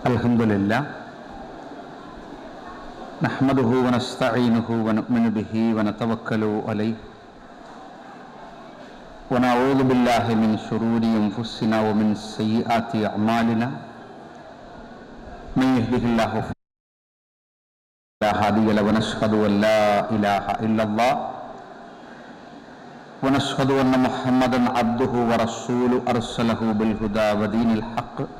الحمد لله. نحمده ونستعينه ونؤمن به ونتوكل عليه. ونعوذ بالله من شرور أنفسنا ومن سيئات أعمالنا. من يهده الله فلا هادي له ونشهد أن لا إله إلا الله. ونشهد أن محمدا عبده ورسوله أرسله بالهدى ودين الحق.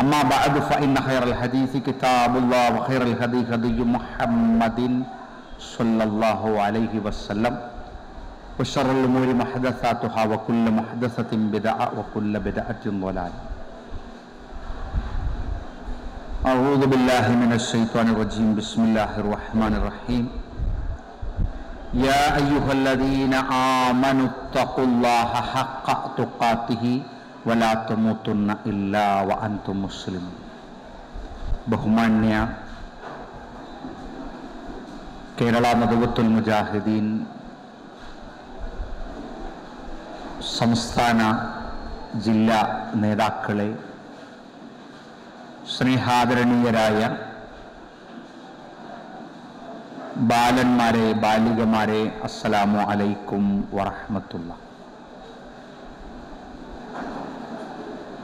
أما بعد فإن خير الحديث كتاب الله وخير الهدي هدي محمد صلى الله عليه وسلم. وشر الأمور محدثاتها وكل محدثة بدعة وكل بدعة ضلالة أعوذ بالله من الشيطان الرجيم. بسم الله الرحمن الرحيم. يا أيها الذين آمنوا اتقوا الله حق تقاته. വലാത്തുമൂത്തുന്ന ഇല്ലാ വ മുസ്ലിം ബഹുമാന്യ കേരള നദുവത്തുൽ മുജാഹിദീൻ സംസ്ഥാന ജില്ലാ നേതാക്കളെ സ്നേഹാദരണീയരായ ബാലന്മാരെ ബാലികമാരെ അസ്സലാമു അലൈക്കും വറഹമത്തുള്ള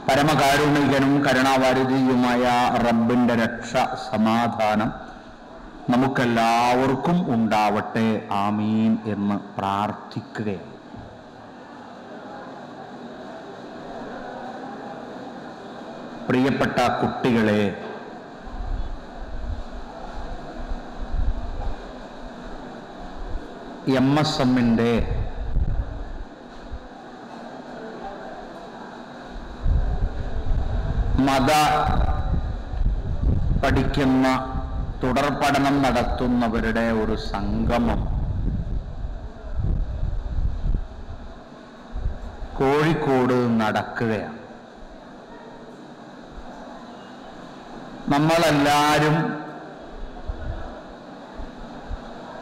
പരമകാരുണികനും കരുണാവാരിധിയുമായ റബ്ബിന്റെ രക്ഷ സമാധാനം നമുക്കെല്ലാവർക്കും ഉണ്ടാവട്ടെ. ആമീൻ എന്ന് പ്രാർത്ഥിക്കുകയാണ്. പ്രിയപ്പെട്ട കുട്ടികളെ എം എസ് എമ്മിന്റെ മത പഠിക്കുന്ന തുടർ പഠനം നടത്തുന്നവരുടെ ഒരു സംഗമം. കോഴിക്കോട് നടക്കുകയാണ്. നമ്മളെല്ലാവരും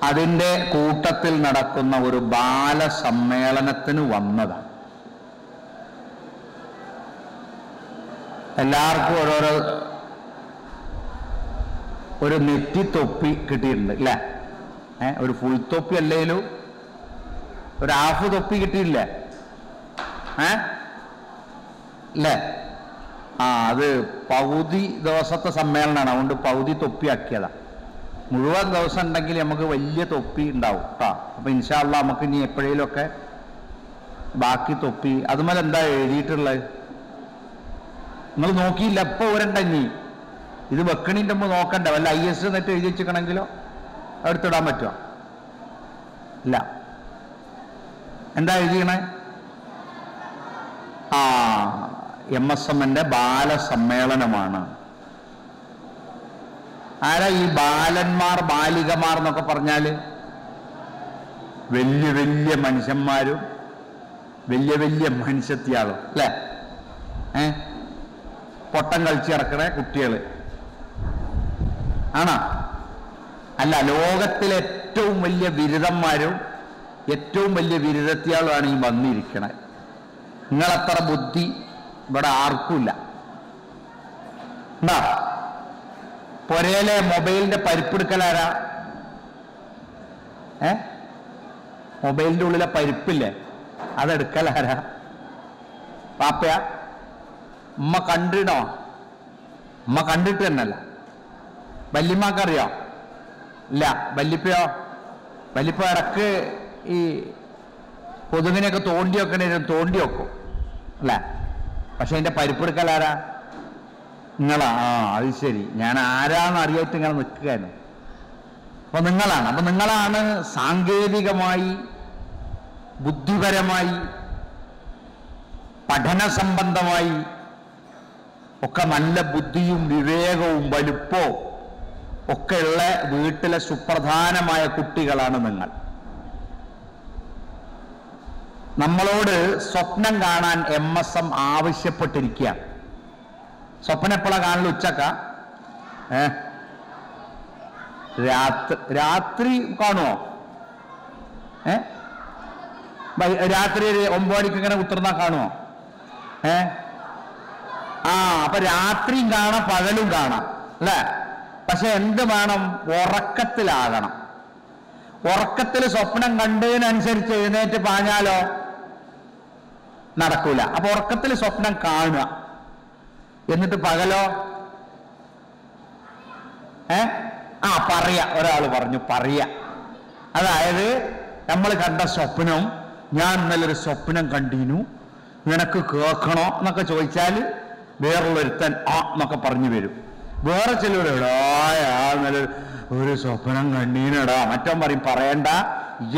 അതിന്റെ കൂട്ടത്തിൽ നടക്കുന്ന ഒരു ബാലസമ്മേളനത്തിന് വന്നതാണ്. എല്ലാവർക്കും ഓരോരോ ഒരു നെറ്റി തൊപ്പി കിട്ടിയിട്ടുണ്ട് അല്ലേ ഏ ഒരു ഫുൾ തൊപ്പി അല്ലേലും ഒരു ഹാഫ് തൊപ്പി കിട്ടിയില്ല ഏ? അല്ലേ ആ അത് പകുതി ദിവസത്തെ സമ്മേളനമാണ്. അതുകൊണ്ട് പകുതി തൊപ്പി ആക്കിയതാ. മുഴുവൻ ദിവസം ഉണ്ടെങ്കിൽ നമുക്ക് വലിയ തൊപ്പി ഉണ്ടാവും കേട്ടോ അപ്പം ഇൻഷാള്ള നമുക്ക് ഇനി എപ്പോഴേലുമൊക്കെ ബാക്കി തൊപ്പി. അതുമല്ല എന്താ എഴുതിയിട്ടുള്ളത്? നിങ്ങൾ നോക്കിയില്ല എപ്പോ ഒരണ്ടഞ്ഞി ഇത് വെക്കണിന്റെ മുമ്പ് നോക്കണ്ട. വല്ല ഐ എസ് എന്നിട്ട് എഴുതി വെച്ചിക്കണമെങ്കിലോ എടുത്തിടാൻ പറ്റുമോ ഇല്ല. എന്താ എഴുതിയണേ ആ എം എസ് എമ്മിന്റെ ബാലസമ്മേളനമാണ്. ആരാ ഈ ബാലന്മാർ ബാലികമാർ എന്നൊക്കെ പറഞ്ഞാൽ? വലിയ വലിയ മനുഷ്യന്മാരും വലിയ വലിയ മനുഷ്യത്തിയാളും അല്ലേ? ഏ? പൊട്ടം കളിച്ച് കിടക്കണ കുട്ടികൾ. ആണോ? അല്ല ലോകത്തിലെ ഏറ്റവും വലിയ ബിരുദന്മാരും ഏറ്റവും വലിയ ബിരുദത്തിയാളുമാണ് ഈ വന്നിരിക്കണത് നിങ്ങളത്ര ബുദ്ധി ഇവിടെ ആർക്കുമില്ല. എന്താ? പൊരയിലെ മൊബൈലിന്റെ പരിപ്പെടുക്കലാരാ? ഏ? മൊബൈലിന്റെ ഉള്ളിലെ പരിപ്പില്ലേ? അതെടുക്കലാരാ? പാപ്പയാ? ഉമ്മ കണ്ടിടോ ഉമ്മ കണ്ടിട്ട് തന്നെയല്ല. വല്യമ്മക്കറിയോ? ഇല്ല വല്യപ്പയോ? വല്യപ്പ ഇടയ്ക്ക് ഈ കൊതുകിനെയൊക്കെ തോണ്ടി വെക്കണേ തോണ്ടി വെക്കും അല്ലേ? പക്ഷെ അതിന്റെ പരിപ്പെടുക്കലാരാ നിങ്ങളാ. ആ അത് ശരി. ഞാൻ ആരാന്ന് അറിയായിട്ട് ഇങ്ങനെ നിൽക്കുകയായിരുന്നു. അപ്പൊ നിങ്ങളാണ്. അപ്പൊ നിങ്ങളാണ് സാങ്കേതികമായി ബുദ്ധിപരമായി പഠന സംബന്ധമായി ഒക്കെ നല്ല ബുദ്ധിയും വിവേകവും വലുപ്പവും ഒക്കെയുള്ള വീട്ടിലെ സുപ്രധാനമായ കുട്ടികളാണ് നിങ്ങൾ. നമ്മളോട് സ്വപ്നം കാണാൻ എം എസ് എം ആവശ്യപ്പെട്ടിരിക്കുക സ്വപ്നം എപ്പോഴാ കാണൽ ഉച്ചക്ക? ഏ? രാത്രി രാത്രി കാണുമോ ഏ? രാത്രി ഒമ്പത് മണിക്ക് ഇങ്ങനെ ഉത്തർന്നാ കാണുമോ ഏ? ആ അപ്പൊ രാത്രിയും കാണാം പകലും കാണാം അല്ലേ? പക്ഷെ എന്ത് വേണം? ഉറക്കത്തിലാകണം. ഉറക്കത്തിൽ സ്വപ്നം കണ്ടതിനനുസരിച്ച് എഴുന്നേറ്റ് പാഞ്ഞാലോ? നടക്കൂല. അപ്പൊ ഉറക്കത്തിൽ സ്വപ്നം കാണുക. എന്നിട്ട് പകലോ? ഏ? ആ പറയ. ഒരാൾ പറഞ്ഞു പറയ. അതായത് നമ്മൾ കണ്ട സ്വപ്നം ഞാൻ ഇന്നലെ ഒരു സ്വപ്നം കണ്ടിനു. നിനക്ക് കേൾക്കണോ എന്നൊക്കെ ചോദിച്ചാൽ വേറുള്ളൊരുത്തൻ ആ എന്നൊക്കെ പറഞ്ഞു വരും. വേറെ ചിലവരെടാ ഇന്നലെ ഒരു സ്വപ്നം കണ്ണീനടാ മറ്റവൻ പറയും പറയണ്ട.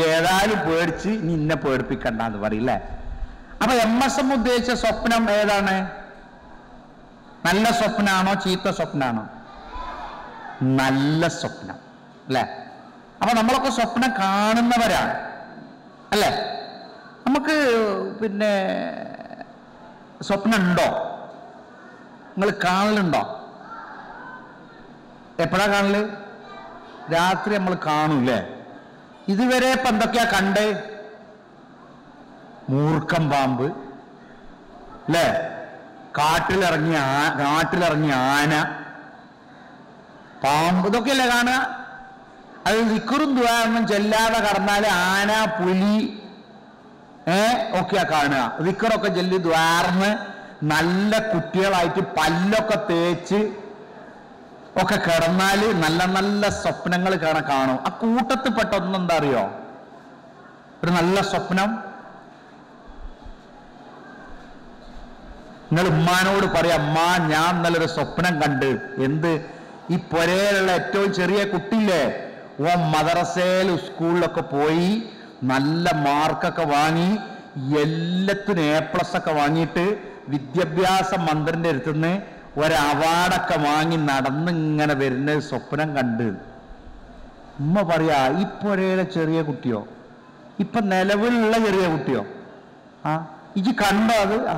ഏതായാലും പേടിച്ച് ഇനി ഇന്നെ പേടിപ്പിക്കണ്ട എന്ന് പറയില്ലേ അപ്പൊ എം എസ് എം ഉദ്ദേശിച്ച സ്വപ്നം ഏതാണ്? നല്ല സ്വപ്നാണോ ചീത്ത സ്വപ്നാണോ? നല്ല സ്വപ്നം അല്ലേ? അപ്പൊ നമ്മളൊക്കെ സ്വപ്നം കാണുന്നവരാണ് അല്ലേ? നമുക്ക് പിന്നെ സ്വപ്നം ഉണ്ടോ നിങ്ങൾ കാണലുണ്ടോ? എപ്പോഴാ കാണൽ? രാത്രി നമ്മൾ കാണൂല്ലേ? ഇതുവരെ ഇപ്പം എന്തൊക്കെയാ കണ്ട്? മൂർക്കം പാമ്പ്. അല്ലേ കാട്ടിലിറങ്ങിയ കാട്ടിലിറങ്ങിയ ആന. പാമ്പ്. ഇതൊക്കെയല്ലേ കാണുക? അത് വിക്കുറും ദ്വാരൊന്നും ചെല്ലാതെ കടന്നാൽ ആന പുലി ഏ? ഒക്കെയാ കാണുക. വിക്കറൊക്കെ ചെല്ലി ദ്വാർന്ന് നല്ല കുട്ടികളായിട്ട് പല്ലൊക്കെ തേച്ച് ഒക്കെ കിടന്നാൽ നല്ല നല്ല സ്വപ്നങ്ങൾ കാണാൻ കാണും. ആ കൂട്ടത്തിൽ പെട്ട ഒന്നെന്താ അറിയോ? ഒരു നല്ല സ്വപ്നം. നിങ്ങൾ ഉമ്മാനോട് പറയാം അമ്മ ഞാൻ നല്ലൊരു സ്വപ്നം കണ്ട്. എന്ത്? ഈ പൊരയിലുള്ള ഏറ്റവും ചെറിയ കുട്ടിയില്ലേ? ഓ മദ്രസയിൽ സ്കൂളിലൊക്കെ പോയി നല്ല മാർക്കൊക്കെ വാങ്ങി എല്ലാത്തിനും എ പ്ലസ് ഒക്കെ വാങ്ങിയിട്ട് വിദ്യാഭ്യാസ മന്ത്രിന്റെ അടുത്തുനിന്ന് ഒരു അവാർഡൊക്കെ വാങ്ങി നടന്നിങ്ങനെ വരുന്ന സ്വപ്നം കണ്ട്. ഉമ്മ പറയാ ഈ ചെറിയ കുട്ടിയോ? ഇപ്പൊ നിലവിലുള്ള ചെറിയ കുട്ടിയോ? ആ ഇജ് കണ്ടോ അത്? ആ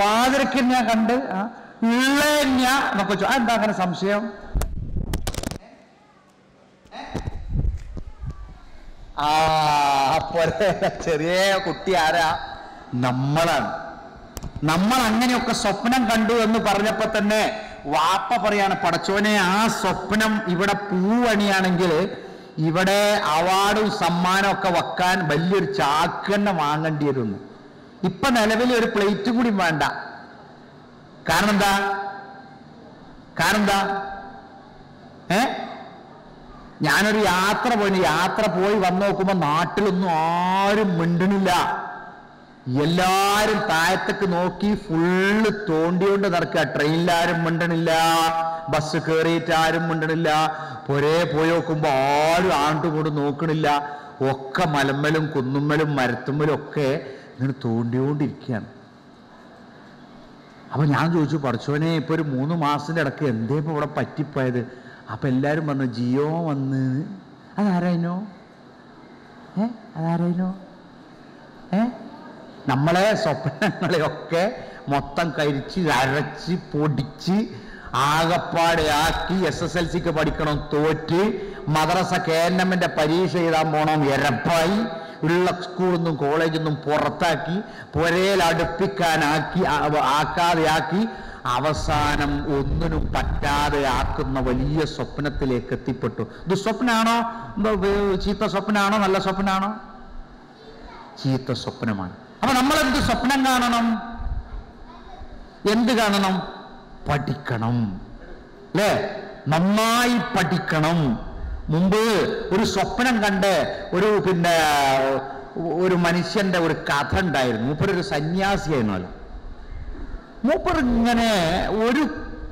പാതിരക്ക് ഞാൻ കണ്ട്. ആ ഉള്ള എന്നൊക്കെ ആ എന്താ അങ്ങനെ സംശയം? ആ അപ്പൊ ചെറിയ കുട്ടി ആരാ? നമ്മളാണ്. നമ്മൾ അങ്ങനെയൊക്കെ സ്വപ്നം കണ്ടു എന്ന് പറഞ്ഞപ്പോ തന്നെ വാപ്പ പറയാണ് പടച്ചോനെ ആ സ്വപ്നം ഇവിടെ പൂവണിയാണെങ്കിൽ ഇവിടെ അവാർഡും സമ്മാനം ഒക്കെ വെക്കാൻ വലിയൊരു ചാക്ക് തന്നെ വാങ്ങേണ്ടി വരുന്നു. ഇപ്പൊ നിലവിൽ ഒരു പ്ലേറ്റ് കൂടി വേണ്ട. കാരണം എന്താ? കാരണം എന്താ? ഏ? ഞാനൊരു യാത്ര പോയി യാത്ര പോയി വന്നു നോക്കുമ്പോ നാട്ടിലൊന്നും ആരും മിണ്ടണില്ല എല്ലാരും താഴത്തേക്ക് നോക്കി ഫുള്ള് തോണ്ടിയോണ്ട് നടക്കുക. ട്രെയിനിലാരും മിണ്ടണില്ല. ബസ് കയറിയിട്ട് ആരും മിണ്ടണില്ല. പൊരേ പോയി നോക്കുമ്പോ ആരും ആണ്ടുകൊണ്ട് നോക്കണില്ല. ഒക്കെ മലമ്മലും കുന്നുമ്മലും മരത്തുമ്മലും ഒക്കെ ഇങ്ങനെ തോണ്ടിയോണ്ടിരിക്കുകയാണ്. അപ്പൊ ഞാൻ ചോദിച്ചു പഠിച്ചോനെ ഇപ്പൊ ഒരു മൂന്ന് മാസത്തിന്റെ ഇടയ്ക്ക് എന്തേ ഇപ്പൊ ഇവിടെ പറ്റിപ്പോയത്? അപ്പൊ എല്ലാരും പറഞ്ഞു ജിയോ വന്ന്. അതാരായിനോ ഏ? അതാരായിനോ ഏ? നമ്മളെ സ്വപ്നങ്ങളെയൊക്കെ മൊത്തം കരിച്ച് അരച്ച് പൊടിച്ച് ആകപ്പാടെ ആക്കി എസ് എസ് എൽ സിക്ക് പഠിക്കണം തോറ്റ് മദ്രസ കെ എൻ എമ്മിന്റെ പരീക്ഷ എഴുതാൻ പോണം എരപ്പായി. ഉള്ള സ്കൂളിൽ നിന്നും കോളേജിൽ നിന്നും പുറത്താക്കി പുരയിൽ അടുപ്പിക്കാനാക്കി ആക്കാതെയാക്കി ആക്കാതെ ആക്കി അവസാനം ഒന്നിനും പറ്റാതെ ആക്കുന്ന വലിയ സ്വപ്നത്തിലേക്ക് എത്തിപ്പെട്ടു. ഇത് സ്വപ്നാണോ? എന്തോ വേ- ചീത്ത സ്വപ്നാണോ? നല്ല സ്വപ്നാണോ? ചീത്ത സ്വപ്നമാണ്. അപ്പൊ നമ്മൾ എന്ത് സ്വപ്നം കാണണം? എന്ത് കാണണം? പഠിക്കണം. അല്ലേ? നന്നായി പഠിക്കണം. മുമ്പ് ഒരു സ്വപ്നം കണ്ട് ഒരു പിന്നെ ഒരു മനുഷ്യന്റെ ഒരു കഥ ഉണ്ടായിരുന്നു. മൂപ്പരൊരു സന്യാസിയായിരുന്നല്ലോ. മൂപ്പർ ഇങ്ങനെ ഒരു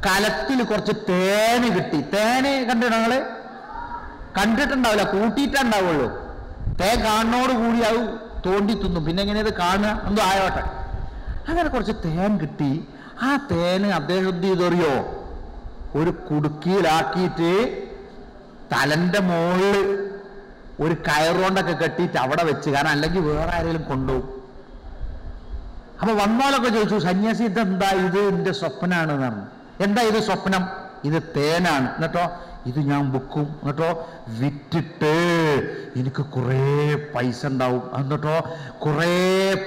കലത്തിൽ കുറച്ച് തേന് കിട്ടി. തേന് കണ്ടിട്ടോ നിങ്ങൾ? കണ്ടിട്ടുണ്ടാവില്ല. കൂട്ടിയിട്ടുണ്ടാവുള്ളൂ തേ കാണുന്നോട് തോണ്ടി തിന്നും പിന്നെ എങ്ങനെയത് കാണുക? എന്തോ ആയോട്ടെ. അങ്ങനെ കുറച്ച് തേൻ കിട്ടി. ആ തേന് അദ്ദേഹം എന്ത് ചെയ്തറിയോ ഒരു കുടുക്കിയിലാക്കിയിട്ട് തലന്റെ മോൾ ഒരു കയറുകൊണ്ടൊക്കെ കെട്ടിയിട്ട് അവിടെ വെച്ച്. കാരണം അല്ലെങ്കിൽ വേറെ ആരെങ്കിലും കൊണ്ടുപോകും. അപ്പൊ വന്നാലൊക്കെ ചോദിച്ചു സന്യാസി ഇതെന്താ? ഇത് എന്റെ സ്വപ്നമാണ് എന്നാണ് എന്താ ഇത് സ്വപ്നം? ഇത് തേനാണ്. എന്നിട്ടോ ഇത് ഞാൻ വിൽക്കും എന്നിട്ടോ? വിറ്റിട്ട് എനിക്ക് കുറേ പൈസ ഉണ്ടാവും. എന്നിട്ടോ? കുറേ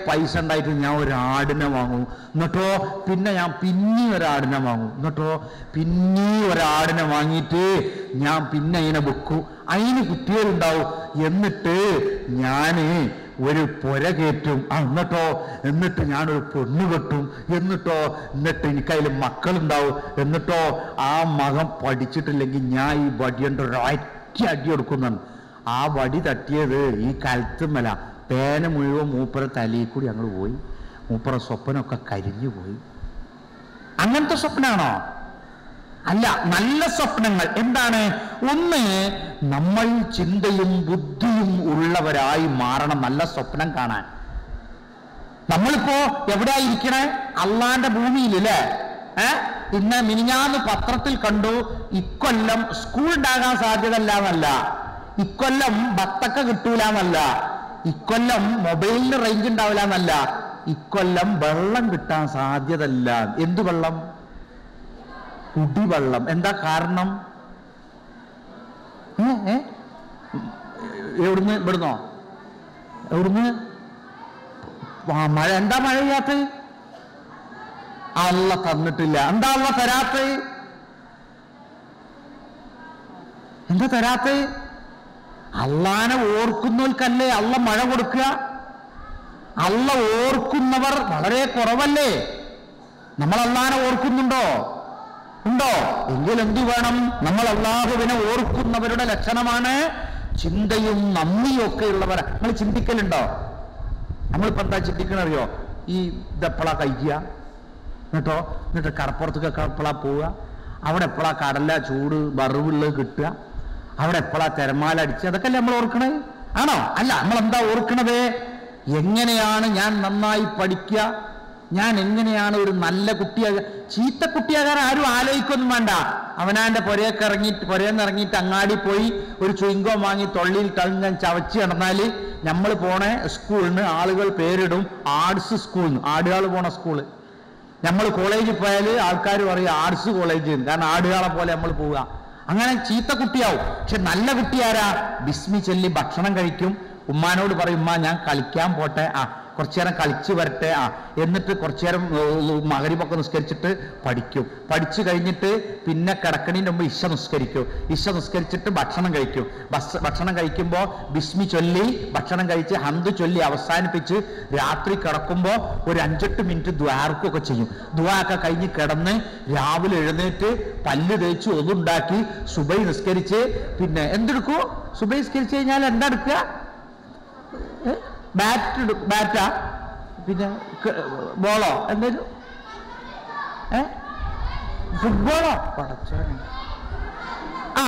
പൈസ ഉണ്ടായിട്ട് ഞാൻ ഒരു ആടിനെ വാങ്ങും. എന്നിട്ടോ? പിന്നെ ഞാൻ പിന്നെ ഒരാടിനെ വാങ്ങും. എന്നിട്ടോ? പിന്നെ ഒരാടിനെ വാങ്ങിയിട്ട് ഞാൻ പിന്നെ അതിനെ വിൽക്കും അതിന് കുട്ടികളുണ്ടാവും എന്നിട്ട് ഞാൻ ഒരു പുര കയറ്റും. എന്നിട്ടോ? എന്നിട്ട് ഞാനൊരു പൊണ്ണു കെട്ടും. എന്നിട്ടോ? എന്നിട്ട് എനിക്കതിൽ മക്കളുണ്ടാവും. എന്നിട്ടോ? ആ മകൻ പഠിച്ചിട്ടില്ലെങ്കിൽ ഞാൻ ഈ വടിയുണ്ട് ഒരൊറ്റ അടി കൊടുക്കുന്നതാണ് ആ വടി തട്ടിയത് ഈ കലത്തുമല പേന മുഴുവൻ മൂപ്പര തലയിൽ കൂടി ഞങ്ങൾ പോയി. മൂപ്പര സ്വപ്നമൊക്കെ കരിഞ്ഞു പോയി. അങ്ങനത്തെ സ്വപ്നാണോ? അല്ല നല്ല സ്വപ്നങ്ങൾ. എന്താണ്? ഒന്ന് നമ്മൾ ചിന്തയും ബുദ്ധിയും ഉള്ളവരായി മാറണം നല്ല സ്വപ്നം കാണാൻ. നമ്മളിപ്പോ എവിടെ ഇരിക്കണേ? അള്ളാന്റെ ഭൂമിയിൽ അല്ലേ ഏ? ഇന്ന് മിനിഞ്ഞാന്ന് പത്രത്തിൽ കണ്ടു ഇക്കൊല്ലം സ്കൂൾ ഉണ്ടാകാൻ സാധ്യതല്ല എന്നല്ല ഇക്കൊല്ലം ബത്തക്ക കിട്ടൂല എന്നല്ല ഇക്കൊല്ലം മൊബൈലിന് റേഞ്ച് ഉണ്ടാവില്ല എന്നല്ല ഇക്കൊല്ലം വെള്ളം കിട്ടാൻ സാധ്യതല്ല എന്ത് വെള്ളം? കുടിവെള്ളം. എന്താ കാരണം? എവിടുന്ന്? ഇവിടുന്നോ? എവിടുന്ന്? മഴ. എന്താ മഴ ചെയ്യാത്ത അല്ല തന്നിട്ടില്ല. എന്താ അല്ല തരാത്ത എന്താ തരാത്ത അള്ളാനെ ഓർക്കുന്നവർക്കല്ലേ അല്ല മഴ കൊടുക്കുക? അല്ല ഓർക്കുന്നവർ വളരെ കുറവല്ലേ? നമ്മൾ അള്ളാനെ ഓർക്കുന്നുണ്ടോ? ഉണ്ടോ? എങ്കിൽ എന്തു വേണം? നമ്മൾ അള്ളാഹുവിനെ ഓർക്കുന്നവരുടെ ലക്ഷണമാണ് ചിന്തയും നന്ദിയും ഒക്കെ ഉള്ളവരാ നമ്മൾ ചിന്തിക്കലുണ്ടോ? നമ്മളിപ്പോ എന്താ ചിന്തിക്കണറിയോ? ഈ ഇതെപ്പോഴാ കഴിക്കുക? എന്നിട്ടോ? എന്നിട്ട് കടപ്പുറത്തേക്കൊക്കെ എപ്പോഴാ പോവുക? അവിടെ എപ്പോഴാ കടല ചൂട് വറവുള്ളത് കിട്ടുക? അവിടെ എപ്പോഴാ തിരമാല അടിച്ച്? അതൊക്കെ അല്ലേ നമ്മൾ ഓർക്കണേ? ആണോ? അല്ല നമ്മൾ എന്താ ഓർക്കണത്? എങ്ങനെയാണ് ഞാൻ നന്നായി പഠിക്കുക? ഞാൻ എങ്ങനെയാണ് ഒരു നല്ല കുട്ടിയാക ചീത്ത കുട്ടിയാകാൻ ആരും ആലോചിക്കൊന്നും വേണ്ട. അവനാന്റെ പുരയൊക്കെ ഇറങ്ങി പുരയെന്ന് ഇറങ്ങിയിട്ട് അങ്ങാടി പോയി ഒരു ചുയിങ്കോ വാങ്ങി തൊള്ളിയിൽ ടങ്ങൻ ചവച്ച് നടന്നാൽ നമ്മൾ പോണ സ്കൂളിന് ആളുകൾ പേരിടും ആർട്സ് സ്കൂൾ ആടുകൾ പോണ സ്കൂൾ. നമ്മൾ കോളേജിൽ പോയാൽ ആൾക്കാർ പറയും ആർട്സ് കോളേജ്. കാരണം ആടുകളെ പോലെ നമ്മൾ പോവുക. അങ്ങനെ ചീത്ത കുട്ടിയാവും പക്ഷെ നല്ല കുട്ടിയാരാ ബിസ്മി ചൊല്ലി ഭക്ഷണം കഴിക്കും. ഉമ്മാനോട് പറയും ഉമ്മ ഞാൻ കളിക്കാൻ പോട്ടെ. ആ കുറച്ചു നേരം കളിച്ചു വരട്ടെ ആ എന്നിട്ട് കുറച്ചു നേരം മകരിമൊക്കെ നിസ്കരിച്ചിട്ട് പഠിക്കും. പഠിച്ചു കഴിഞ്ഞിട്ട് പിന്നെ കിടക്കണീന്റെ മുമ്പ് ഇശ നിസ്കരിക്കും. ഇശ നിസ്കരിച്ചിട്ട് ഭക്ഷണം കഴിക്കും. ഭക്ഷ- ഭക്ഷണം കഴിക്കുമ്പോൾ ബിസ്മി ചൊല്ലി ഭക്ഷണം കഴിച്ച് ഹന്ത് ചൊല്ലി അവസാനിപ്പിച്ച് രാത്രി കിടക്കുമ്പോൾ ഒരു അഞ്ചെട്ട് മിനിറ്റ് ദ്വാർക്കൊക്കെ ചെയ്യും. ദ്വാരൊക്കെ കഴിഞ്ഞ് കിടന്ന് രാവിലെ എഴുന്നേറ്റ് പല്ല് തേച്ച് ഒന്നുണ്ടാക്കി സുബൈ നിസ്കരിച്ച് പിന്നെ എന്തെടുക്കൂ? സുബൈ നിസ്കരിച്ച് കഴിഞ്ഞാൽ എന്താ എടുക്കുക? ബാറ്റ് ബാറ്റാ പിന്നെ ബോളോ എന്തേലും ഏ? ഫുട്ബോളോ പടച്ചോ ആ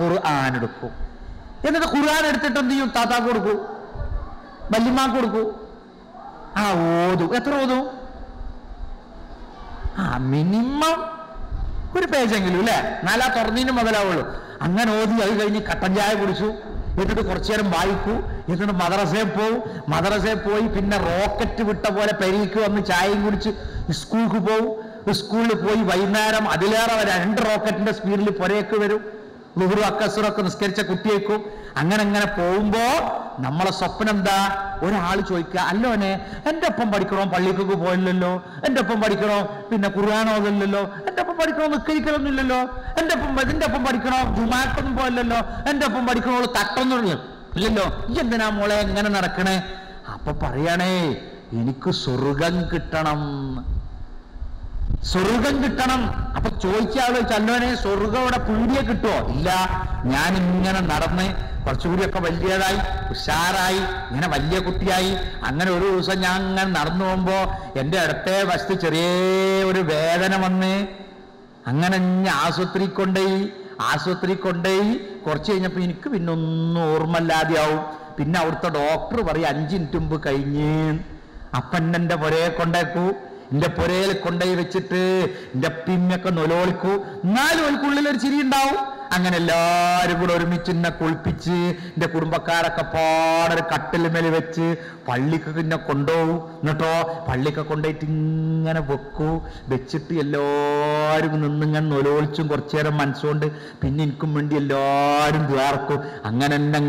ഖുർആൻ എടുക്കും. എന്നിട്ട് ഖുർആൻ എടുത്തിട്ട് എന്ത് ചെയ്യും? താത്താക്ക് കൊടുക്കൂ. വല്യമാക്ക് കൊടുക്കൂ. ആ ഓതും. എത്ര ഓതും? ആ മിനിമം ഒരു പേജെങ്കിലും അല്ലേ? നാലാ തുറന്നതിന് മുതലാവുള്ളൂ. അങ്ങനെ ഓതി അത് കഴിഞ്ഞ് കട്ടൻ ചായ കുടിച്ചു. എന്നിട്ട് കുറച്ചു നേരം വായിക്കൂ. എന്നിട്ട് മദ്രസയിൽ പോവും. മദ്രസയിൽ പോയി പിന്നെ റോക്കറ്റ് വിട്ട പോലെ പെരീക്ക് വന്ന് ചായയും കുടിച്ച് സ്കൂൾക്ക് പോവും. സ്കൂളിൽ പോയി വൈകുന്നേരം അതിലേറെ രണ്ട് റോക്കറ്റിന്റെ സ്പീഡിൽ പുരയൊക്കെ വരും. ലുഹുറു അക്കസുറൊക്കെ നിസ്കരിച്ച കുട്ടിയേക്കും. അങ്ങനെ അങ്ങനെ പോകുമ്പോ നമ്മളെ സ്വപ്നം എന്താ? ഒരാൾ ചോദിക്കുക അല്ലോനെ എന്റെ ഒപ്പം പഠിക്കണോ? പള്ളിക്കൊക്കെ പോയില്ലല്ലോ. എന്റെ ഒപ്പം പഠിക്കണോ? പിന്നെ ഖുർആാനോതല്ലോ എന്റെ ഒപ്പം പഠിക്കണോ? നിസ്കരിക്കണമെന്നില്ലല്ലോ എന്റെ ഒപ്പം ഇതിന്റെ ഒപ്പം പഠിക്കണോ? ജുമാക്കൊന്നും പോയില്ലല്ലോ. എന്റെ ഒപ്പം പഠിക്കണോ? തട്ടൊന്നും ഇല്ലല്ലോ. എന്തിനാ മോളെ എങ്ങനെ നടക്കണേ? അപ്പൊ പറയണേ എനിക്ക് സ്വർഗം കിട്ടണം. സ്വർഗം കിട്ടണം? അപ്പൊ ചോദിച്ചാൾ ചല്ലോനെ സ്വർഗം ഇവിടെ പീടിയെ കിട്ടുമോ ഇല്ല ഞാൻ ഇങ്ങനെ നടന്ന് കുറച്ചുകൂടിയൊക്കെ വലിയതായി ഉഷാറായി ഇങ്ങനെ വലിയ കുട്ടിയായി അങ്ങനെ ഒരു ദിവസം ഞാൻ അങ്ങനെ നടന്നു പോകുമ്പോ എന്റെ അടുത്തേ വശത്ത് ചെറിയ ഒരു വേദന വന്ന് അങ്ങനെ ആശുപത്രി കൊണ്ടുപോയി. ആശുപത്രി കൊണ്ടുപോയി കുറച്ച് കഴിഞ്ഞപ്പോൾ എനിക്ക് പിന്നെ ഒന്നും ഓർമ്മല്ലാതെയാവും പിന്നെ അവിടുത്തെ ഡോക്ടർ പറയും അഞ്ച് മിനിറ്റ് മുമ്പ് കഴിഞ്ഞ്. അപ്പൻ എന്റെ പുരയെ കൊണ്ടേക്കൂ എന്റെ പുരയിൽ കൊണ്ടുപോയി വെച്ചിട്ട് എന്റെ പിമ്മയൊക്കെ നൊലോളിക്കൂ. എന്നാലും ഓൽക്കുള്ളിൽ ഒരു ചിരി ഉണ്ടാവും. അങ്ങനെ എല്ലാവരും കൂടെ ഒരുമിച്ച് എന്നെ കുളിപ്പിച്ച് എന്റെ കുടുംബക്കാരൊക്കെ പാടൊരു കട്ടിലുമേൽ വെച്ച് പള്ളിക്ക് പിന്നെ കൊണ്ടുപോകും എന്നിട്ടോ പള്ളിക്ക് കൊണ്ടുപോയിട്ട് ഇങ്ങനെ വെക്കൂ. വെച്ചിട്ട് എല്ലാവരും നിന്നിങ്ങനെ നൊലോളിച്ചും കുറച്ചു നേരം മനസ്സുകൊണ്ട് പിന്നെ എനിക്കും വേണ്ടി എല്ലാവരും ദ്വാർക്കും അങ്ങനെ എന്നെ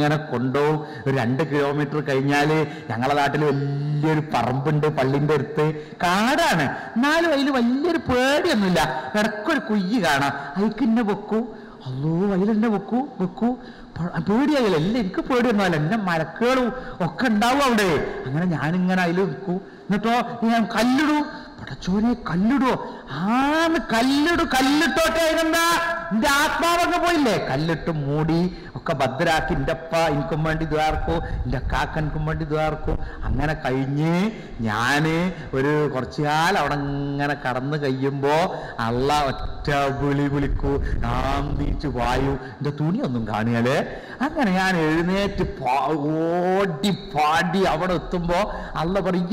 ഇങ്ങനെ കൊണ്ടോ ഒരു രണ്ട് കിലോമീറ്റർ കഴിഞ്ഞാൽ ഞങ്ങളെ നാട്ടിൽ വലിയൊരു പറമ്പുണ്ട് പള്ളിന്റെ അടുത്ത്. കാടാണ്. എന്നാലും അതിൽ വലിയൊരു പേടിയൊന്നുമില്ല. ഇടക്കൊരു കുയ്യ് കാണാം. അതിക്ക് എന്നെ വെക്കൂ. അല്ലോ അതിലെന്നെ വെക്കൂ വെക്കൂ. പ- പേടിയായില്ല. ഇല്ല എനിക്ക് പേടിയൊന്നുമല്ല. എന്നെ മരക്കുകളും ഒക്കെ ഉണ്ടാവും അവിടെ. അങ്ങനെ ഞാനിങ്ങനെ അതിൽ നിൽക്കൂ. എന്നിട്ടോ ഞാൻ കല്ലിടൂ. പടച്ചോനെ കല്ലിടുവോ ആന്ന് കല്ലിടു കല്ലിട്ടോട്ടെ അതിനെന്താ എന്റെ ആത്മാവൊക്കെ പോയില്ലേ? കല്ലിട്ട് മൂടി ഒക്കെ ഭദ്രാക്കി എന്റെ അപ്പ എനിക്കും വേണ്ടി ദ്വാർക്കോ എന്റെ കാക്കൻക്കും വേണ്ടി ദ്വാർക്കോ അങ്ങനെ കഴിഞ്ഞ് ഞാൻ ഒരു കുറച്ച് കാലം അവിടെ ഇങ്ങനെ കടന്നു കഴിയുമ്പോൾ അള്ള ഒറ്റ വിളി വിളിക്കൂ. നാന്തിച്ച് വായു. എന്റെ തുണിയൊന്നും കാണിയാലേ അങ്ങനെ ഞാൻ എഴുന്നേറ്റ് ഓടി പാടി അവിടെ എത്തുമ്പോൾ അള്ള പറയും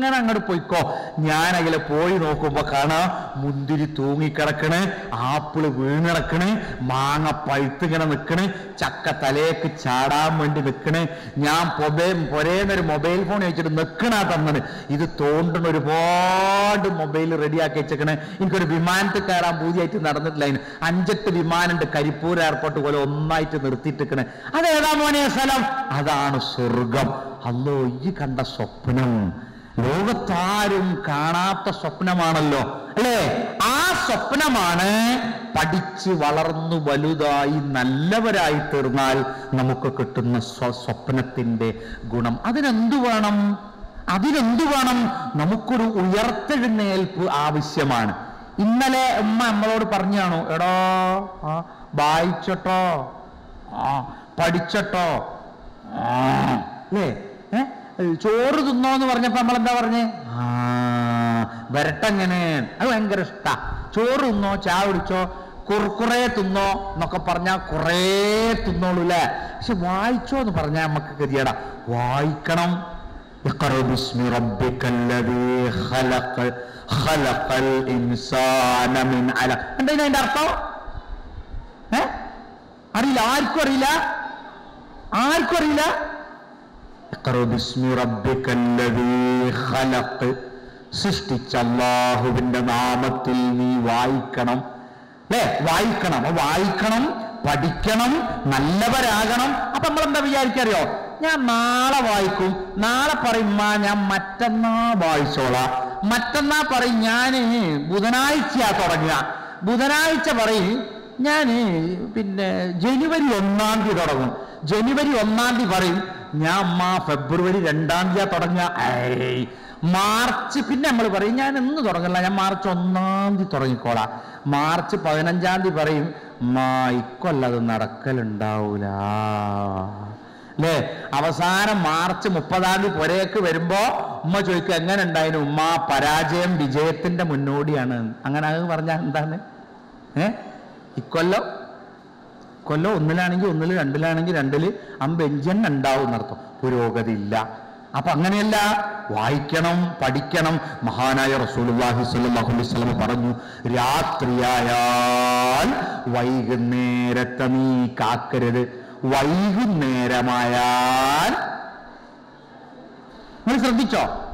ഇതിലങ്ങനെ അങ്ങോട്ട് പോയിക്കോ. ഞാൻ അതിലെ പോയി നോക്കുമ്പോ കാണാം മുന്തിരി തൂങ്ങിക്കിടക്കണ് ആപ്പിൾ വീണിടക്കണ് മാങ്ങ പഴുത്തിങ്ങനെ നിൽക്കണ് ചക്ക തലേക്ക് ചാടാൻ വേണ്ടി നിൽക്കണ് ഞാൻ പൊരേന്നൊരു മൊബൈൽ ഫോൺ വെച്ചിട്ട് നിൽക്കണാ തന്നത് ഇത് തോണ്ടണ ഒരുപാട് മൊബൈൽ റെഡിയാക്കി വെച്ചേക്കണ്. എനിക്കൊരു വിമാനത്തിൽ കയറാൻ പൂതിയായിട്ട് നടന്നിട്ടില്ല അതിന്. അഞ്ചെട്ട് വിമാനമുണ്ട് കരിപ്പൂർ എയർപോർട്ട് പോലെ ഒന്നായിട്ട് നിർത്തിയിട്ടിരിക്കണ്. അതേതാ മോനെ സ്ഥലം? അതാണ് സ്വർഗം. അല്ലോ ഈ കണ്ട സ്വപ്നം. ലോകത്താരും കാണാത്ത സ്വപ്നമാണല്ലോ അല്ലേ? ആ സ്വപ്നമാണ് പഠിച്ച് വളർന്നു വലുതായി നല്ലവരായി തീർന്നാൽ നമുക്ക് കിട്ടുന്ന സ്വ- സ്വപ്നത്തിന്റെ ഗുണം. അതിനെന്തു വേണം? അതിനെന്തു വേണം? നമുക്കൊരു ഉയർത്തെഴുന്നേൽപ്പ് ആവശ്യമാണ്. ഇന്നലെ ഉമ്മ നമ്മളോട് പറഞ്ഞാണോ എടോ ആ വായിച്ചട്ടോ ആ പഠിച്ചട്ടോ അല്ലേ? ഏ? ചോറ് തിന്നോന്ന് പറഞ്ഞപ്പോ നമ്മൾ എന്താ പറഞ്ഞേ? ആ വരട്ടങ്ങനെ. അത് ഭയങ്കര ഇഷ്ട. ചോറ് തിന്നോ ചായ കുടിച്ചോ കുറുക്കുറെ തിന്നോ എന്നൊക്കെ പറഞ്ഞാൽ കുറേ തിന്നോളൂ അല്ലേ പക്ഷെ വായിച്ചോ എന്ന് പറഞ്ഞാൽ നമുക്ക് ഗതിയട വായിക്കണം അർത്ഥം? അറിയില്ല. ആർക്കും അറിയില്ല? ആർക്കും അറിയില്ല? സൃഷ്ടിച്ച അള്ളാഹുവിന്റെ നാമത്തിൽ നീ വായിക്കണം. അല്ലേ വായിക്കണം. വായിക്കണം പഠിക്കണം നല്ലവരാകണം. അപ്പൊ നമ്മൾ എന്താ വിചാരിക്കറിയോ ഞാൻ നാളെ വായിക്കും. നാളെ പറയുമ്പോ ഞാൻ മറ്റന്നാ വായിച്ചോളാം. മറ്റന്നാ പറയും ഞാൻ ബുധനാഴ്ചയാ തുടങ്ങുക. ബുധനാഴ്ച പറയും ഞാൻ പിന്നെ ജനുവരി ഒന്നാം തീയതി തുടങ്ങും. ജനുവരി ഒന്നാം തീയതി പറയും ഞാൻ മാ ഫെബ്രുവരി രണ്ടാം തീയതി തുടങ്ങിയ മാർച്ച് പിന്നെ നമ്മൾ പറയും ഞാൻ എന്ന് തുടങ്ങില്ല ഞാൻ മാർച്ച് ഒന്നാം തീയതി തുടങ്ങിക്കോളാം. മാർച്ച് പതിനഞ്ചാം തീയതി പറയും മാ ഇക്കൊല്ലത് നടക്കലുണ്ടാവൂല. അല്ലേ അവസാനം മാർച്ച് മുപ്പതാം തീയതി പുരയൊക്കെ വരുമ്പോ ഉമ്മ ചോദിക്കും എങ്ങനെ ഉണ്ടായിരുന്നു ഉമ്മ പരാജയം വിജയത്തിന്റെ മുന്നോടിയാണ്. അങ്ങനെ അത് പറഞ്ഞാൽ എന്താണ്? ഏ? ഇക്കൊല്ലം കൊല്ലം ഒന്നിലാണെങ്കിൽ ഒന്നിൽ രണ്ടിലാണെങ്കിൽ രണ്ടിൽ അമ്പെഞ്ചൻ ഉണ്ടാവും എന്നർത്ഥം. പുരോഗതി ഇല്ല. അപ്പൊ അങ്ങനെയല്ല വായിക്കണം പഠിക്കണം. മഹാനായ റസൂലുള്ളാഹി സ്വല്ലല്ലാഹു അലൈഹി വസല്ലം പറഞ്ഞു രാത്രിയായാൽ വൈകുന്നേരത്തെ നീ കാക്കരുത്. വൈകുന്നേരമായാൽ നിങ്ങൾ ശ്രദ്ധിച്ചോ?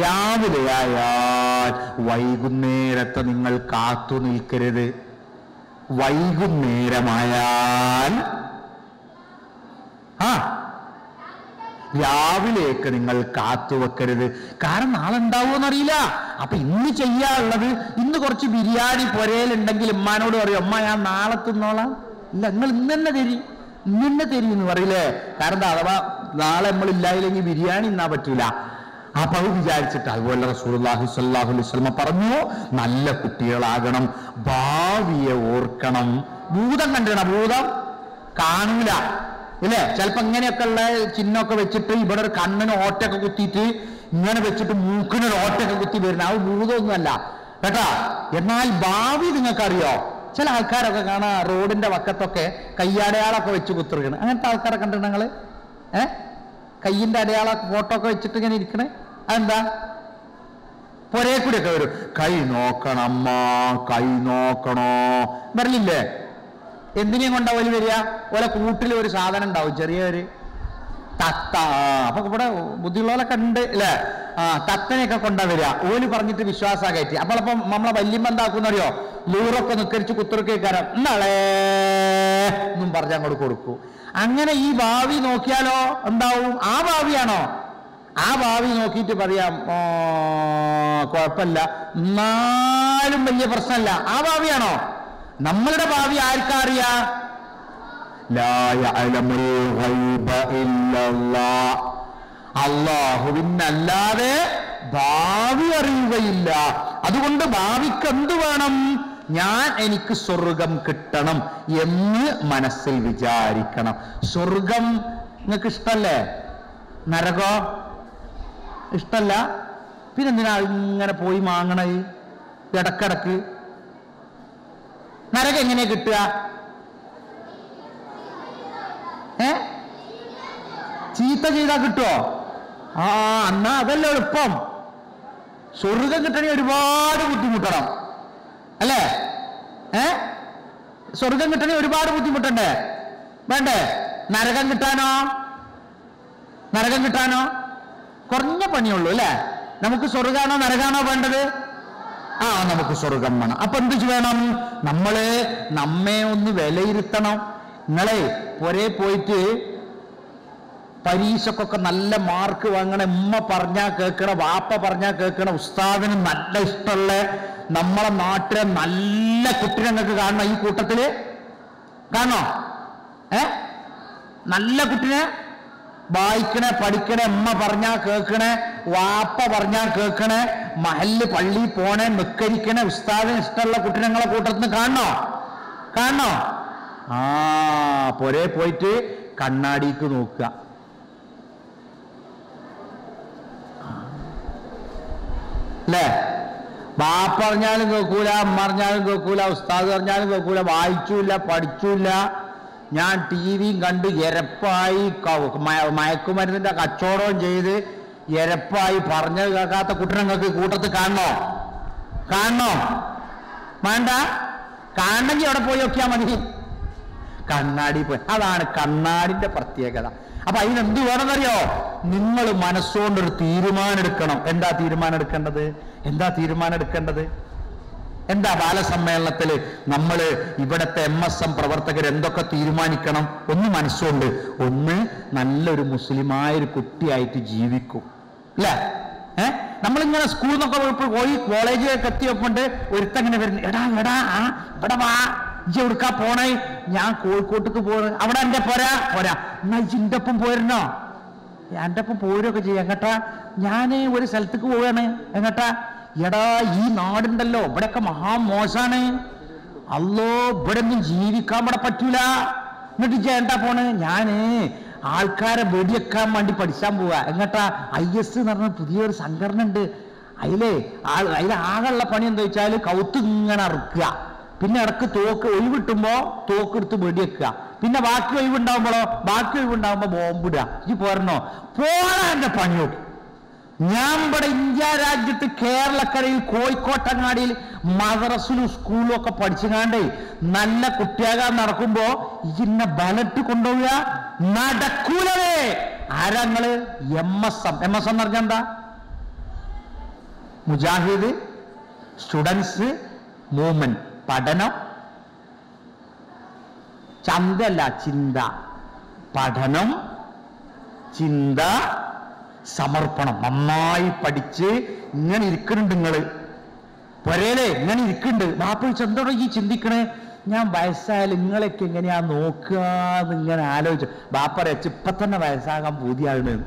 രാവിലെയായാൽ വൈകുന്നേരത്തെ നിങ്ങൾ കാത്തു നിൽക്കരുത്. വൈകുന്നേരമായാൽ ആ രാവിലെയൊക്കെ നിങ്ങൾ കാത്തു വെക്കരുത്. കാരണം നാളെ ഉണ്ടാവുമെന്നറിയില്ല അപ്പൊ ഇന്ന് ചെയ്യാനുള്ളത് ഇന്ന് കുറച്ച് ബിരിയാണി പൊരയിലുണ്ടെങ്കിൽ ഉമ്മാനോട് പറയും അമ്മ ഞാൻ നാളെ തിന്നോളാം. ഇല്ല നിങ്ങൾ ഇന്ന് തന്നെ തരി. ഇന്ന് തന്നെ തരി എന്ന് പറയില്ലേ? കാരണം അഥവാ നാളെ നമ്മൾ ഇല്ലായില്ലെങ്കിൽ ബിരിയാണി ഇന്നാ പറ്റൂല. അപ്പൊ അത് വിചാരിച്ചിട്ട് അതുപോലെ സ്വല്ലല്ലാഹു അലൈഹി വസല്ലമ പറഞ്ഞു നല്ല കുട്ടികളാകണം ഭാവിയെ ഓർക്കണം. ഭൂതം കണ്ടിട ഭൂതം? കാണൂല ഇല്ലേ? ചിലപ്പോ ഇങ്ങനെയൊക്കെ ഉള്ള ചിഹ്നമൊക്കെ വെച്ചിട്ട് ഇവിടെ ഒരു കണ്ണിന് ഓട്ടൊക്കെ കുത്തിയിട്ട് ഇങ്ങനെ വെച്ചിട്ട് മൂക്കിനൊരു ഓട്ടൊക്കെ കുത്തി വരുന്ന അത് ഭൂതമൊന്നുമല്ല. കേട്ടാ? എന്നാൽ ഭാവി നിങ്ങൾക്കറിയോ? ചില ആൾക്കാരൊക്കെ കാണാ റോഡിന്റെ വക്കത്തൊക്കെ കയ്യടയാളൊക്കെ വെച്ച് കുത്തിരിക്കണം. അങ്ങനത്തെ ആൾക്കാരെ കണ്ടിട്ട് ഏഹ് കയ്യിന്റെ അടയാള ഫോട്ടോ ഒക്കെ വെച്ചിട്ട് ഇങ്ങനെ ഇരിക്കണേ? അതെന്താ കൂടി ഒക്കെ വരും. കൈ നോക്കണമ്മ കൈ നോക്കണോ? വരലില്ലേ? എന്തിനേം കൊണ്ടാ ഓൽ വരിക? ഓലെ കൂട്ടിൽ ഒരു സാധനം ഉണ്ടാവും ചെറിയൊരു തത്ത. അപ്പൊ ഇവിടെ ബുദ്ധിയുള്ളവരൊക്കെ ഉണ്ട് അല്ലേ? ആ തത്തനെയൊക്കെ കൊണ്ടാ വരിക. ഓൽ പറഞ്ഞിട്ട് വിശ്വാസ കയറ്റി. അപ്പോൾ അപ്പം നമ്മളെ വല്യമ്മ എന്താക്കുന്നറിയോ ലൂറൊക്കെ നിക്കരിച്ച് കുത്തിറക്കേക്കാരം എന്നാളേ എന്നും പറഞ്ഞ് അങ്ങോട്ട് കൊടുക്കൂ. അങ്ങനെ ഈ ഭാവി നോക്കിയാലോ എന്താവും? ആ ഭാവിയാണോ? ആ ഭാവി നോക്കിയിട്ട് പറയാം "ആ, കുഴപ്പമില്ല. എന്നാലും വലിയ പ്രശ്നമല്ല. ആ ഭാവിയാണോ? നമ്മളുടെ ഭാവി ആർക്കാ ഭാവി അറിയുകയില്ല. അതുകൊണ്ട് ഭാവിക്ക് എന്ത് വേണം? ഞാൻ എനിക്ക് സ്വർഗം കിട്ടണം എന്ന് മനസ്സിൽ വിചാരിക്കണം. സ്വർഗം നിങ്ങൾക്ക് ഇഷ്ടല്ലേ നരകോ? ഇഷ്ടല്ല. പിന്നെന്തിനാ ഇങ്ങനെ പോയി മാങ്ങണേ ഇടക്കിടക്ക്. നരകം എങ്ങനെയാ കിട്ടുക? ഏ? ചീത്ത ചെയ്താ കിട്ടുമോ ആ എന്നാ അതല്ല എളുപ്പം. സ്വർഗം കിട്ടണേ ഒരുപാട് ബുദ്ധിമുട്ടണം. അല്ലേ? ഏ? സ്വർഗം കിട്ടണേ ഒരുപാട് ബുദ്ധിമുട്ടണ്ടേ? വേണ്ടേ? നരകം കിട്ടാനോ? നരകം കിട്ടാനോ? കുറഞ്ഞ പണിയുള്ളൂ അല്ലേ? നമുക്ക് സ്വർഗാണോ നരകാണോ വേണ്ടത്? ആ നമുക്ക് സ്വർഗം വേണം. അപ്പൊ എന്ത് വേണം നമ്മൾ നമ്മെ ഒന്ന് വിലയിരുത്തണം. നിങ്ങളെ പൊരേ പോയിട്ട് പരീക്ഷക്കൊക്കെ നല്ല മാർക്ക് വാങ്ങണ. ഉമ്മ പറഞ്ഞാ കേൾക്കണ വാപ്പ പറഞ്ഞാ കേൾക്കണ ഉസ്താദിന് നല്ല ഇഷ്ടമുള്ള നമ്മളെ നാട്ടിലെ നല്ല കുട്ടിനെ കാണണം ഈ കൂട്ടത്തിൽ? കാണോ ഏ? നല്ല കുട്ടിനെ വായിക്കണേ പഠിക്കണേ ഉമ്മ പറഞ്ഞാ കേൾക്കണേ വാപ്പ പറഞ്ഞാ കേൾക്കണേ മഹല്ല് പള്ളി പോണേ നിക്കരിക്കണേ ഉസ്താദിന് ഇഷ്ടമുള്ള കുട്ടിനങ്ങളെ കൂട്ടത്തിന് കാണണോ? കാണണോ? ആ പോരെ പോയിട്ട് കണ്ണാടിക്ക് നോക്കുക. അല്ലേ? ബാപ്പ പറഞ്ഞാലും കേൾക്കൂല അമ്മ പറഞ്ഞാലും കേൾക്കൂല ഉസ്താദ് പറഞ്ഞാലും കേൾക്കൂല വായിച്ചൂല പഠിച്ചൂല ഞാൻ ടി വിയും കണ്ട് എരപ്പായി മയക്കുമരുന്നിന്റെ കച്ചവടവും ചെയ്ത് എരപ്പായി പറഞ്ഞത് കേൾക്കാത്ത കുട്ടനങ്ങൾക്ക് കൂട്ടത്തിൽ കാണണോ? കാണണോ? വേണ്ട. കാണണമെങ്കിൽ അവിടെ പോയി നോക്കിയാൽ മതി. കണ്ണാടി പോയി. അതാണ് കണ്ണാടിന്റെ പ്രത്യേകത. അപ്പൊ അതിനെന്ത് വേണമെന്നറിയോ? നിങ്ങൾ മനസ്സുകൊണ്ടൊരു തീരുമാനം എടുക്കണം. എന്താ തീരുമാനം എടുക്കേണ്ടത്? എന്താ തീരുമാനം എടുക്കേണ്ടത്? എന്താ ബാലസമ്മേളനത്തിൽ നമ്മൾ ഇവിടുത്തെ എം എസ് എം പ്രവർത്തകർ എന്തൊക്കെ തീരുമാനിക്കണം? ഒന്ന് മനസ്സുകൊണ്ട്. ഒന്ന് നല്ലൊരു മുസ്ലിമായ ഒരു കുട്ടിയായിട്ട് ജീവിക്കും. അല്ല? ഏ? നമ്മളിങ്ങനെ സ്കൂളിൽ നിന്നൊക്കെ പോയി കോളേജിലൊക്കെ എത്തിയപ്പോണ്ട് ഒരുത്തങ്ങനെ വരുന്നു. എടാ എടാ ആ ഇവിടെ വാ. ഇജ്ജ് എവിടുക്കാ പോണേ? ഞാൻ കോഴിക്കോട്ടേക്ക് പോണ. അവിടെ എന്റെ പോരാ. പോരാ. എന്നാ ഇജിന്റെ ഒപ്പം പോയിരുന്നോ എന്റെ ഒപ്പം പോരൊക്കെ ചെയ്യാം. കേട്ടാ ഞാൻ ഒരു സ്ഥലത്തേക്ക് പോവാണ്. എങ്ങട്ടാ? എടാ ഈ നാടുണ്ടല്ലോ. ഇവിടെയൊക്കെ മഹാമോശാണ് അല്ലോ ഇവിടെ ഒന്നും ജീവിക്കാൻ ഇവിടെ പറ്റൂല. എന്നിട്ട് ചേട്ടാ പോണ്? ഞാൻ ആൾക്കാരെ വെടിയെക്കാൻ വേണ്ടി പഠിച്ചാൻ പോവാ. എങ്ങട്ടാ? ഐ എസ് എന്ന് പറഞ്ഞ പുതിയൊരു സംഘടന ഉണ്ട്. അതിലേ അതിൽ ആകെയുള്ള പണി എന്താ വെച്ചാൽ കൗത്ത് ഇങ്ങനെ അറുക്കുക. പിന്നെ ഇടയ്ക്ക് തോക്ക് ഒഴിവിട്ടുമ്പോ തോക്ക് എടുത്ത് വെടിവെക്കുക. പിന്നെ ബാക്കി ഒഴിവുണ്ടാവുമ്പോഴോ ബാക്കി ഒഴിവുണ്ടാവുമ്പോ ബോംബിടുക ഈ പോരണോ? പോണ എന്റെ പണി നോക്കി ഞാൻ ഇവിടെ ഇന്ത്യ രാജ്യത്ത് കേരളക്കരയിൽ കോഴിക്കോട്ടങ്ങാടിയിൽ മദ്രസിലും സ്കൂളിലും ഒക്കെ പഠിച്ചുകാണ്ട് നല്ല കുട്ടിയാകാൻ നടക്കുമ്പോ ഇന്ന ബലറ്റ് കൊണ്ടുപോവുക. നടക്കൂലേ ആരാങ്ങൾ M S M M S എന്ന് പറഞ്ഞാ എന്താ? Mujahid students movement. പഠനം? ചന്തല്ല ചിന്ത. പഠനം ചിന്ത സമർപ്പണം. നന്നായി പഠിച്ച് ഇങ്ങനെ ഇരിക്കുന്നുണ്ട് നിങ്ങൾ. പൊരേലേ ഇങ്ങനെ ഇരിക്കുന്നുണ്ട്. ബാപ്പ ചെന്തോടെ ഈ ചിന്തിക്കണേ? ഞാൻ വയസ്സായാലും നിങ്ങളൊക്കെ എങ്ങനെയാ നോക്കുക ഇങ്ങനെ ആലോചിച്ചു. ബാപ്പ രച്ച് ഇപ്പൊ തന്നെ വയസ്സാകാൻ പൂതിയാണ്.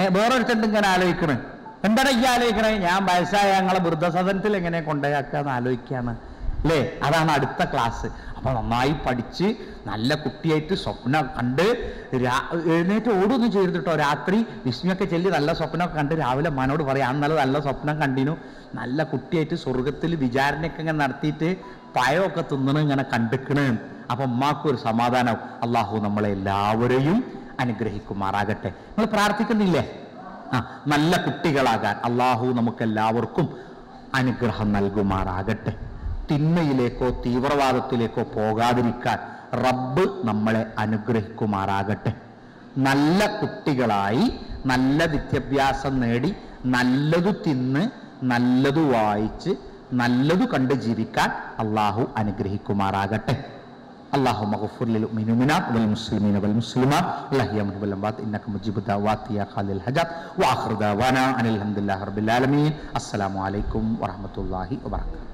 ഏ വേറൊരുത്തണ്ട് ഇങ്ങനെ ആലോചിക്കണേ. എന്താണ് ഈ ആലോചിക്കണേ? ഞാൻ വയസ്സായ ഞങ്ങളെ വൃദ്ധസദനത്തിൽ എങ്ങനെ കൊണ്ടുപോയാക്കാന്ന് ആലോചിക്കാന്ന് അല്ലേ? അതാണ് അടുത്ത ക്ലാസ്. അപ്പൊ നന്നായി പഠിച്ച് നല്ല കുട്ടിയായിട്ട് സ്വപ്നം കണ്ട് എഴുന്നേറ്റ് ഓടൊന്നും ചെയ്തിട്ട് കേട്ടോ. രാത്രി വിസ്മയൊക്കെ ചെല്ലി നല്ല സ്വപ്നമൊക്കെ കണ്ട് രാവിലെ മനോട് പറയാം അന്നലെ നല്ല സ്വപ്നം കണ്ടിനു. നല്ല കുട്ടിയായിട്ട് സ്വർഗത്തിൽ വിചാരണയൊക്കെ ഇങ്ങനെ നടത്തിയിട്ട് പഴമൊക്കെ തിന്നണ ഇങ്ങനെ കണ്ടിക്കണ്. അപ്പൊ അമ്മാക്ക് ഒരു സമാധാനം. അള്ളാഹു നമ്മളെ എല്ലാവരെയും അനുഗ്രഹിക്കുമാറാകട്ടെ. നമ്മൾ പ്രാർത്ഥിക്കുന്നില്ലേ? ആ നല്ല കുട്ടികളാകാൻ അള്ളാഹു നമുക്കെല്ലാവർക്കും അനുഗ്രഹം നൽകുമാറാകട്ടെ. തിന്മയിലേക്കോ തീവ്രവാദത്തിലേക്കോ പോകാതിരിക്കാൻ റബ്ബ് നമ്മളെ അനുഗ്രഹിക്കുമാറാകട്ടെ നല്ല കുട്ടികളായി നല്ല വിദ്യാഭ്യാസം നേടി നല്ലതു തിന്ന് നല്ലതു വായിച്ച് നല്ലതു കണ്ട് ജീവിക്കാൻ അള്ളാഹു അനുഗ്രഹിക്കുമാറാകട്ടെ اللهم اغفر للمؤمنين والمؤمنات والمسلمين والمسلمات الله يمن بالأموات إنك مجيب الدعوات يا خالد الحاجات وآخر دعوانا أن الحمد لله رب العالمين السلام عليكم ورحمة الله وبركاته